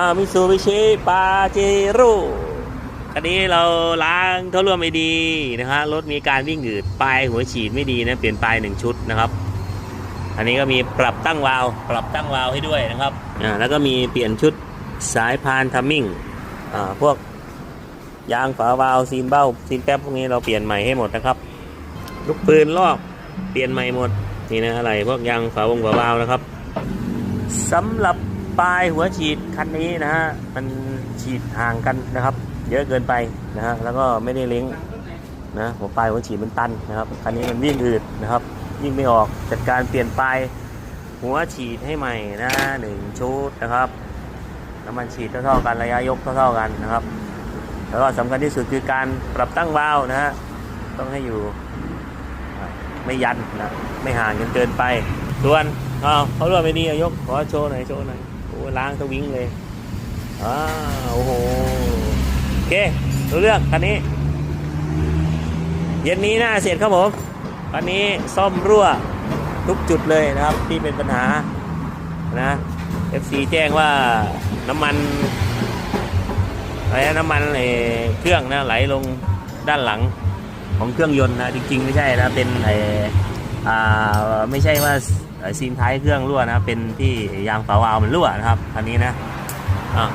อามิซูบิชิปาเจโร่คันนี้เราล้างเขาร่วมไม่ดีนะฮะรถมีการวิ่งอืดปลายหัวฉีดไม่ดีนะเปลี่ยนปลายหนึ่งชุดนะครับ อันนี้ก็มีปรับตั้งวาลปรับตั้งวาลให้ด้วยนะครับอ่าแล้วก็มีเปลี่ยนชุดสายพานทัมมิ่งอ่าพวกยางฝาวาลซีนเบ้าซีนแป๊บพวกนี้เราเปลี่ยนใหม่ให้หมดนะครับลูกปืนลอกเปลี่ยนใหม่หมดนี่นะอะไรพวกยางฝาวงฝาวาลนะครับสำหรับ ปลายหัวฉีดคันนี้นะฮะมันฉีดห่างกันนะครับ เยอะเกินไปนะฮะแล้วก็ไม่ได้เล้งนะหัวปลายหัวฉีดมันตันนะครับคันนี้มันวิ่งอืดนะครับวิ่งไม่ออกจัดการเปลี่ยนปลายหัวฉีดให้ใหม่นะหนึ่งชุดนะครับน้ำมันฉีดเท่าๆกันระยะยกเท่าๆกันนะครับ แล้วก็สำคัญที่สุดคือการปรับตั้งวาล์วนะฮะต้องให้อยู่ไม่ยันนะไม่ห่างจนเกินไปส่วนอ้าเขาเรียกไม่ดียกขอโชว์หน่อยโชว์หน่อย อ้ล้างทวิงเลยอ้าโอ้โหโอเครู้เรื่องคันนี้ เย็นนี้น่าเสร็จครับผมคันนี้ซ่อมรั่วทุกจุดเลยนะครับ ที่เป็นปัญหานะ FC แจ้งว่าน้ำมันอะไรน้ำมันเอ่อเครื่องนะไหลลงด้านหลังของเครื่องยนต์นะจริง ๆ ไม่ใช่นะเป็นไอ ไม่ใช่ว่าซีนท้ายเครื่องรั่วนะเป็นที่ยางฝาวาล์วมันรั่วนะครับคันนี้นะอะ